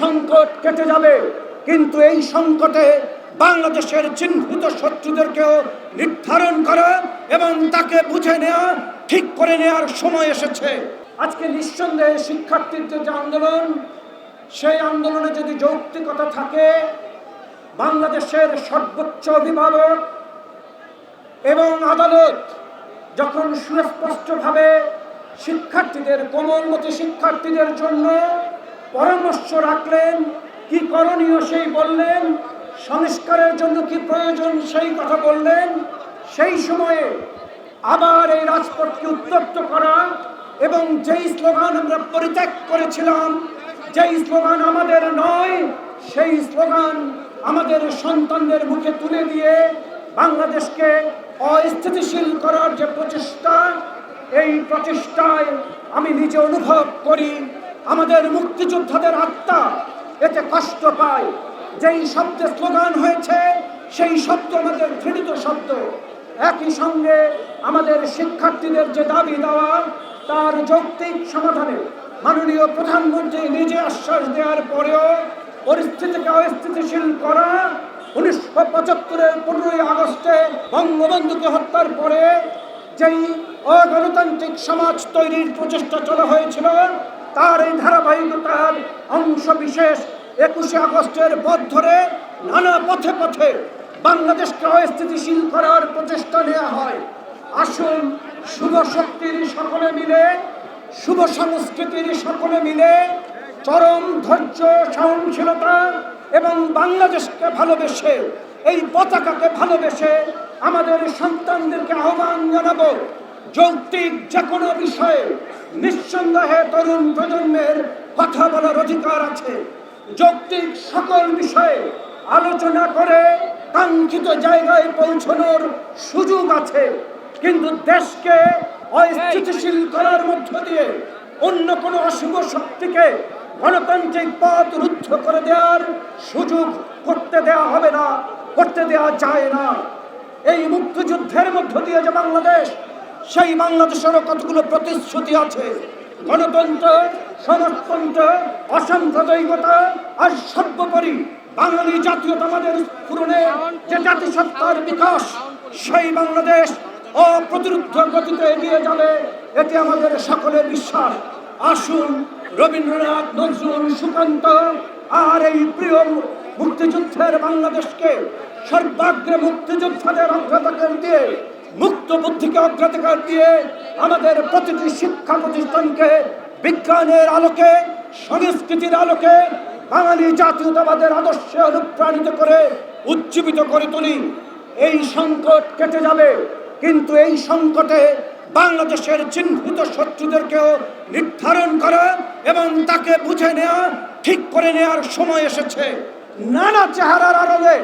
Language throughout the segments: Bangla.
সংকট কেটে যাবে। কিন্তু এই সংকটে বাংলাদেশের চিহ্নিত শত্রুদেরকেও নির্ধারণ করা এবং তাকে বুঝে নেওয়া, ঠিক করে নেওয়ার সময় এসেছে। আজকে নিঃসন্দেহে শিক্ষার্থীদের যে আন্দোলন, সেই আন্দোলনে যদি যৌক্তিকতা থাকে, বাংলাদেশের সর্বোচ্চ অভিভাবক এবং আদালত যখন সুস্পষ্টভাবে শিক্ষার্থীদের, কোমলমতি শিক্ষার্থীদের জন্য পরামর্শ রাখলেন, কি করণীয় সেই বললেন, সংস্কারের জন্য কি প্রয়োজন সেই কথা বললেন। সেই সময়ে আবার এই রাজপথকে উত্তপ্ত করা এবং যেই স্লোগান আমরা পরিত্যাগ করেছিলাম, যেই স্লোগান আমাদের নয়, সেই স্লোগান আমাদের সন্তানদের মুখে তুলে দিয়ে বাংলাদেশকে অস্থিতিশীল করার যে প্রচেষ্টা, এই প্রচেষ্টায় আমি নিজে অনুভব করি। আমাদের মুক্তিযোদ্ধাদের আত্মা এতে কষ্ট পায়। যেই শব্দে স্লোগান হয়েছে, সেই শব্দ আমাদের ঘৃণিত শব্দ। একই সঙ্গে আমাদের শিক্ষার্থীদের যে দাবি দেওয়া, তার যৌক্তিক সমাধানে মাননীয় প্রধানমন্ত্রী নিজে আশ্বাস দেওয়ার পরেও পরিস্থিতিকে অস্থিতিশীল করা, উনিশশো পঁচাত্তরের পনেরোই আগস্টে বঙ্গবন্ধুকে হত্যার পরে যেই অগণতান্ত্রিক সমাজ তৈরির প্রচেষ্টা চলা হয়েছিল তার এই ধারাবাহিকতার অংশ বিশেষ একুশে আগস্টের পথ ধরে নানা পথে পথে বাংলাদেশকে অস্থিতিশীল করার প্রচেষ্টা নেওয়া হয়। আসুন শুভ শক্তির সকলে মিলে, শুভ সংস্কৃতির সকলে মিলে চরম ধৈর্য, সহনশীলতা এবং বাংলাদেশকে ভালোবেসে, এই পতাকাকে ভালোবেসে আমাদের সন্তানদেরকে আহ্বান জানাব। যৌক্তিক যে কোনো বিষয়ে নিঃসন্দেহে তরুণ প্রজন্মের কথা বলার অধিকার আছে। যৌক্তিক সকল বিষয়ে আলোচনা করে কাঙ্ক্ষিত জায়গায় পৌঁছানোর সুযোগ আছে। কিন্তু দেশকে অস্থিতিশীল করার মধ্য দিয়ে অন্য কোনো অশুভ শক্তিকে গণতান্ত্রিক পথ রুদ্ধ করে দেওয়ার সুযোগ করতে দেওয়া হবে না, করতে দেওয়া যায় না। এই মুক্তিযুদ্ধের মধ্য দিয়ে যে বাংলাদেশ সেই বাংলাদেশেরও কতগুলো প্রতিশ্রুতি আছে? গণতন্ত্র, সমাজতন্ত্র, অসাম্প্রদায়িকতা আর সর্বোপরি বাঙালি জাতীয়তাবাদের পূরণে যে জাতিসত্তার বিকাশ, সেই বাংলাদেশ অপ্রতিরুদ্ধ গতিতে এগিয়ে যাবে এটি আমাদের সকলের বিশ্বাস। আসুন রবীন্দ্রনাথ, নজরুল, সুকান্ত আর এই প্রিয় মুক্তিযুদ্ধের বাংলাদেশকে সর্বাগ্রে মুক্তিযোদ্ধাদের অগ্রাধিকার দিয়ে মুক্ত বুদ্ধিকে অগ্রাধিকার দিয়ে আমাদের প্রতিটি শিক্ষা প্রতিষ্ঠানকে বিজ্ঞানের আলোকে, সংস্কৃতির আলোকে বাঙালি জাতীয়তাবাদের আদর্শে অনুপ্রাণিত করে উজ্জীবিত করে তুলি। এই সংকট কেটে যাবে, কিন্তু এই সংকটে বাংলাদেশের চিহ্নিত শত্রুদেরকেও নির্ধারণ করা এবং তাকে বুঝে নেওয়া, ঠিক করে নেওয়ার সময় এসেছে। নানা চেহারার আড়ালে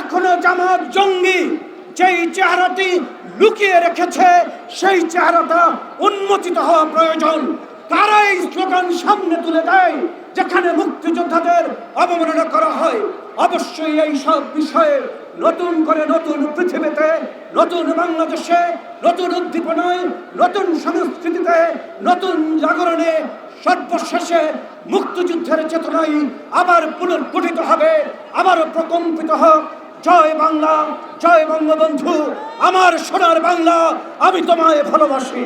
এখনও জামাত জঙ্গি যেই চেহারাটি লুকিয়ে রেখেছে, সেই চেহারাটা উন্মোচিত হওয়া প্রয়োজন। তারা এই স্লোগান সামনে তুলে দেয়, যেখানে মুক্তিযোদ্ধাদের অবমাননা করা হয়। অবশ্যই এই সব বিষয়ে নতুন করে নতুন পৃথিবীতে, নতুন বাংলাদেশে, নতুন উদ্দীপনায়, নতুন সংস্কৃতিতে, নতুন জাগরণে সর্বশেষে মুক্তিযুদ্ধের চেতনাই আবার পুনর্গঠিত হবে আবার প্রকম্পিত হোক। জয় বাংলা জয় বঙ্গবন্ধু আমার সোনার বাংলা আমি তোমায় ভালোবাসি।